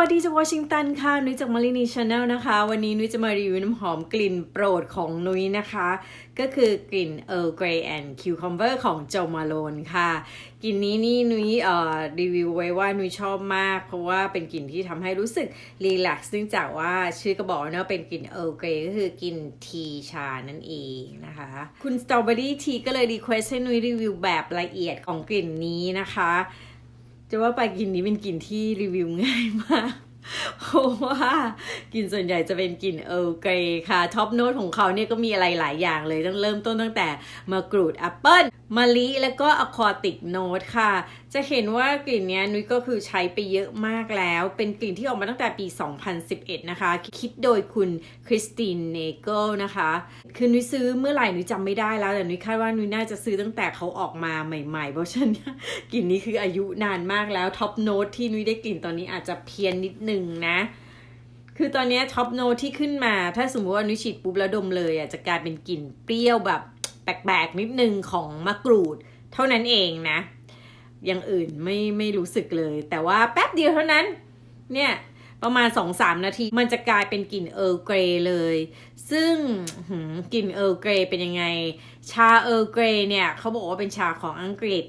วัสดีจากวอชิงตันค่ะ นุ้ยจากมารินีชาแนลนะคะ วันนี้นุ้ยจะมารีวิวน้ำหอมกลิ่นโปรดของนุ้ยนะคะ ก็คือกลิ่น Earl Grey and Cucumber ของโจมาโลนค่ะ กลิ่นนี้นี่นุ้ยเอ่อรีวิวไว้ว่านุ้ยชอบมาก เพราะว่าเป็นกลิ่นที่ทำให้รู้สึกรีแลกซ์เนื่องจากว่าชื่อก็บอกเนะว่าเป็นกลิ่น Earl Grey ก็คือกลิ่นทีชานั่นเองนะคะ คุณ Strawberry Tea ก็เลยรีเควสให้นุ้ยรีวิวแบบละเอียดของกลิ่นนี้นะคะ จะว่าไปกินนี้เป็นกินที่รีวิวง่ายมาก เพราะว่ากลิ่นส่วนใหญ่จะเป็นกลิ่นเออเกรค่ะ ท็อปโน้ตของเขาเนี่ยก็มีอะไรหลายอย่างเลยต้องเริ่มต้นตั้งแต่มะกรูดแอปเปิ้ลมะลิแล้วก็อะคอติกโน้ตค่ะ จะเห็นว่ากลิ่นนี้นุ้ยก็คือใช้ไปเยอะมากแล้ว เป็นกลิ่นที่ออกมาตั้งแต่ปี 2011 นะคะ คิดโดยคุณคริสตินเนเกิลนะคะ คือนุ้ยซื้อเมื่อไหร่นุ้ยจำไม่ได้แล้ว แต่นุ้ยคาดว่านุ้ยน่าจะซื้อตั้งแต่เขาออกมาใหม่ ๆ เพราะฉะนั้นกลิ่นนี้คืออายุนานมากแล้วท็อปโน้ตที่นุ้ยได้กลิ่นตอนนี้อาจจะเพี้ยนนิดนึงนะ คือตอนนี้ท็อปโนที่ขึ้นมา ถ้าสมมติว่านุฉีดปุ๊บแล้วดมเลยอะจะกลายเป็นกลิ่นเปรี้ยวแบบแปลกๆนิดนึงของมะกรูด เท่านั้นเองนะ อย่างอื่นไม่ไม่รู้สึกเลย แต่ว่าแป๊บเดียวเท่านั้น เนี่ยประมาณ 2-3 นาที มันจะกลายเป็นกลิ่นเออร์เกรเลย ซึ่งกลิ่นเออร์เกรเป็นยังไง ชาเออร์เกรเนี่ยเขาบอกว่าเป็นชาของอังกฤษ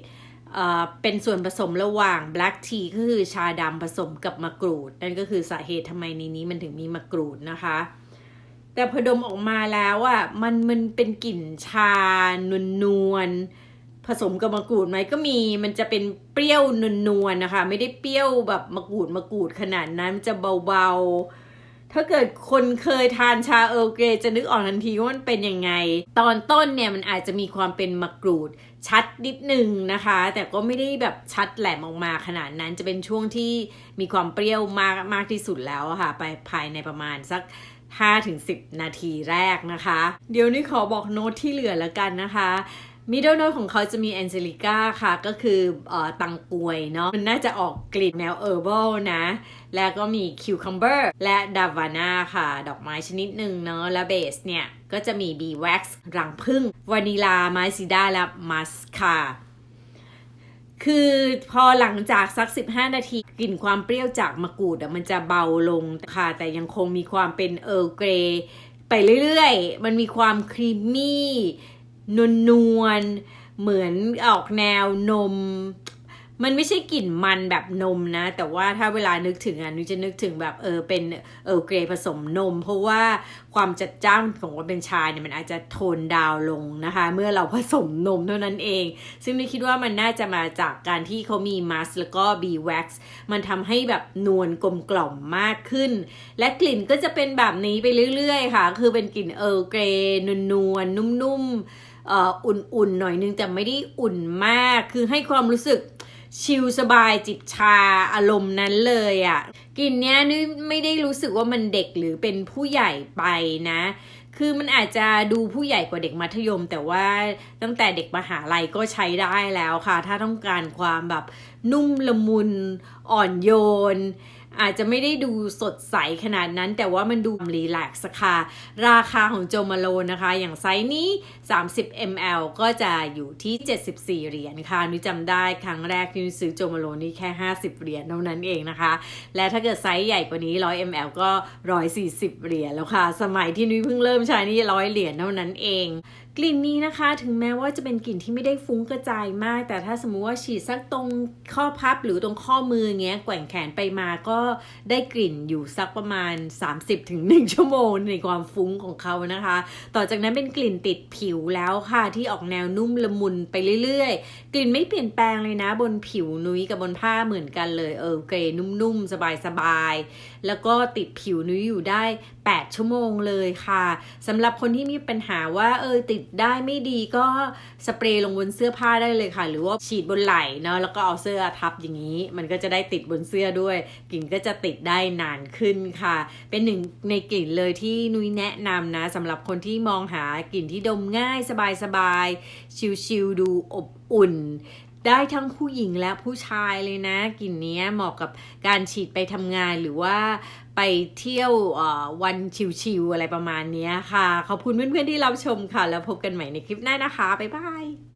เป็นส่วนผสมระหว่าง black tea ก็คือชาดำผสมกับมะกรูด นั่นก็คือสาเหตุทำไมในนี้มันถึงมีมะกรูดนะคะ แต่พอดมออกมาแล้วอะมันมันเป็นกลิ่นชานวลนวลผสมกับมะกรูดไหมก็มีมันจะเป็นเปรี้ยวนวลนวลนะคะ ไม่ได้เปรี้ยวแบบมะกรูดมะกรูดขนาดนั้นมันจะเบาๆ ถ้าเกิดคนเคยทานชาเออร์เกรจะนึกออกทันทีว่ามันเป็นยังไง ตอนต้นเนี่ยมันอาจจะมีความเป็นมะกรูดชัดนิดนึงนะคะ แต่ก็ไม่ได้แบบชัดแหลมออกมาขนาดนั้นจะเป็นช่วงที่มีความเปรี้ยวมากมากที่สุดแล้วค่ะ ไปภายในประมาณสัก5-10 นาทีแรกนะคะ เดี๋ยวนี้ขอบอกโน้ตที่เหลือแล้วกันนะคะ มิดเดิลโนตของเขาจะมีแอนเจลิก้าค่ะ ก็คืออตังกวยเนาะมันน่าจะออกกลิ่นแนวเออร์เบิลนะ แล้วก็มีคิวคัมเบอร์และดาวาน่าค่ะ ดอกไม้ชนิดหนึ่งเนาะและเบสเนี่ย ก็จะมีบีแว็กซ์รังผึ้งวานิลาไมซิด้าและมัสค่ะ คือพอหลังจากสัก 15 นาทีกลิ่นความเปรี้ยวจากมะกรูดอะมันจะเบาลงค่ะ แต่ยังคงมีความเป็นเออร์เกรไปเรื่อยๆ มันมีความครีมมี่ นวลนวลเหมือนออกแนวนม มันไม่ใช่กลิ่นมันแบบนมนะ แต่ว่าถ้าเวลานึกถึงอะนุกจะนึกถึงแบบเออเป็นเออเกรผสมนม เพราะว่าความจัดจ้านของความเป็นชายเนี่ยมันอาจจะโทนดาวลงนะคะ เมื่อเราผสมนมเท่านั้นเอง ซึ่งนุกคิดว่ามันน่าจะมาจากการที่เขามีมัสแล้วก็บีแว็กซ์มันทำให้แบบนวลกลมกล่อมมากขึ้น และกลิ่นก็จะเป็นแบบนี้ไปเรื่อยๆ ค่ะ คือเป็นกลิ่นเออเกรนวลๆนุ่มๆ อุ่นๆหน่อยนึงแต่ไม่ได้อุ่นมากคือให้ความรู้สึกชิลสบายจิบชาอารมณ์นั้นเลยอะ่ะกลิ่นเนี้ยนี่ไม่ได้รู้สึกว่ามันเด็กหรือเป็นผู้ใหญ่ไปนะ คือมันอาจจะดูผู้ใหญ่กว่าเด็กมัธยม แต่ว่าตั้งแต่เด็กมหาลัยก็ใช้ได้แล้วค่ะ ถ้าต้องการความแบบนุ่มละมุนอ่อนโยน อาจจะไม่ได้ดูสดใสขนาดนั้น แต่ว่ามันดูรีแลกซ์ค่ะ ราคาของโจมาโลนะคะ อย่างไซส์นี้ 30 ml ก็จะอยู่ที่ 74 เหรียญค่ะนุ้ยจำได้ครั้งแรกที่นุ้ยซื้อโจมาโลนี่แค่ 50 เหรียญเท่านั้นเองนะคะ และถ้าเกิดไซส์ใหญ่กว่านี้ 100 ml ก็ 140 เหรียญแล้วค่ะ สมัยที่นุ้ยเพิ่งเริ่มใช้นี่ 100 เหรียญเท่านั้นเองกลิ่นนี้นะคะถึงแม้ว่าจะเป็นกลิ่นที่ไม่ได้ฟุ้งกระจายมาก แต่ถ้าสมมุติว่าฉีดสักตรงข้อพับหรือตรงข้อมือเงี้ยแกว่งแขนไปมาก็ได้กลิ่นอยู่สักประมาณ 30-1ถึงชั่วโมงในความฟุ้งของเขานะคะ ต่อจากนั้นเป็นกลิ่นติดผิวแล้วค่ะที่ออกแนวนุ่มละมุนไปเรื่อยๆ กลิ่นไม่เปลี่ยนแปลงเลยนะ บนผิวนุ้ยกับบนผ้าเหมือนกันเลยเออเกรนุ่มๆ สบายๆ แล้วก็ติดผิวนุ้ยอยู่ได้ 8 ชั่วโมงเลยค่ะสำหรับคนที่มีปัญหาว่าเออติดได้ไม่ดีก็สเปรย์ลงบนเสื้อผ้าได้เลยค่ะ หรือว่าฉีดบนไหล่เนาะแล้วก็เอาเสื้อทับอย่างนี้ มันก็จะได้ติดบนเสื้อด้วยกลิ่นก็จะติดได้นานขึ้นค่ะ เป็นหนึ่งในกลิ่นเลยที่นุ้ยแนะนำนะสำหรับคนที่มองหากลิ่นที่ดมง่ายสบายๆ ชิลๆดูอบอุ่นได้ทั้งผู้หญิงและผู้ชายเลยนะกลิ่นนี้เหมาะกับการฉีดไปทำงานหรือว่าไปเที่ยววันชิลๆอะไรประมาณนี้ค่ะ ขอบคุณเพื่อนๆที่รับชมค่ะ แล้วพบกันใหม่ในคลิปหน้านะคะ บ๊ายบาย